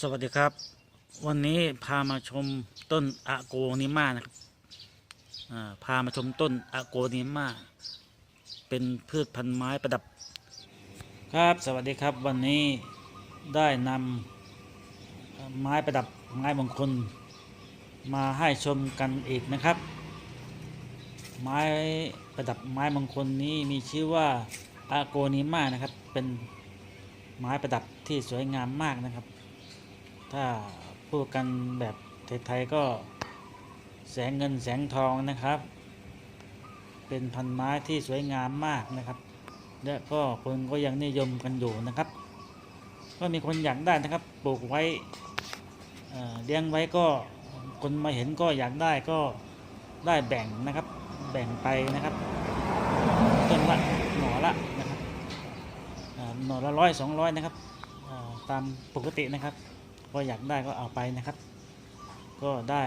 สวัสดีครับ วันนี้พามาชมต้นอะโกนิมานะครับพามาชมต้นอะโกนิมาเป็นพืชพันธุ์ไม้ประดับ ครับ สวัสดีครับวันนี้ได้นำไม้ประดับไม้มงคล มาให้ชมกันอีกนะครับ ไม้ประดับไม้มงคลนี้มีชื่อว่าอะโกนิมานะครับเป็นไม้ประดับที่สวยงามมากนะครับ ถ้าพูดกันแบบไทยๆก็แสงเงินแสงทองนะครับ เป็นพันไม้ที่สวยงามมากนะครับ และก็คนก็ยังนิยมกันอยู่นะครับ ก็มีคนอยากได้นะครับ ปลูกไว้เลี้ยงไว้ก็คนมาเห็นก็อยากได้ก็ได้แบ่งนะครับ แบ่งไปนะครับต้นละหน่อละนะครับหน่อละร้อยสองร้อยนะครับตามปกตินะครับ ก็อยากได้ก็เอาไปนะครับ ก็ได้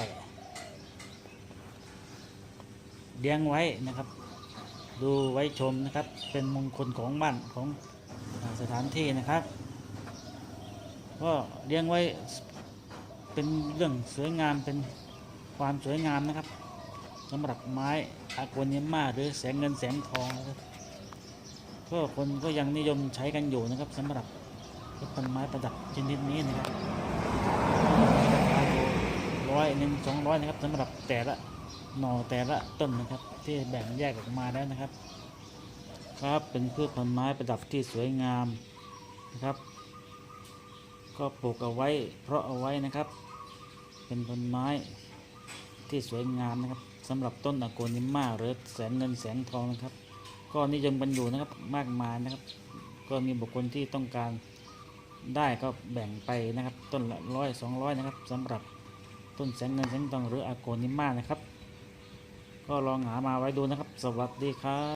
เลี้ยงไว้นะครับ ดูไว้ชมนะครับ เป็นมงคลของบ้านของสถานที่นะครับ ก็เลี้ยงไว้เป็นเรื่องสวยงามเป็นความสวยงามนะครับสำหรับไม้อากเนียมาหรือแสงเงินแสงทองนะครับก็คนก็ยังนิยมใช้กันอยู่นะครับสำหรับต้นไม้ประดับชนิดนี้นะครับ ร้อยหนึ่งสองร้อยนะครับสำหรับแต่ละหน่อแต่ละต้นนะครับ ที่แบ่งแยกออกมาแล้วนะครับ ครับเป็นพืชพันธุ์ไม้ประดับที่สวยงามนะครับ ก็ปลูกเอาไว้ เพราะเอาไว้นะครับ เป็นต้นไม้ที่สวยงามนะครับสำหรับต้นอะโกนิม่าหรือแสงเงินแสงทองนะครับ ก็นิยมกันอยู่นะครับมากมายนะครับ ก็มีบุคคลที่ต้องการ ได้ก็แบ่งไปนะครับ ต้นละร้อยสองร้อยนะครับสำหรับต้นแสงเงินแสงทองหรืออาโกนิม่านะครับ ก็ลองหามาไว้ดูนะครับ สวัสดีครับ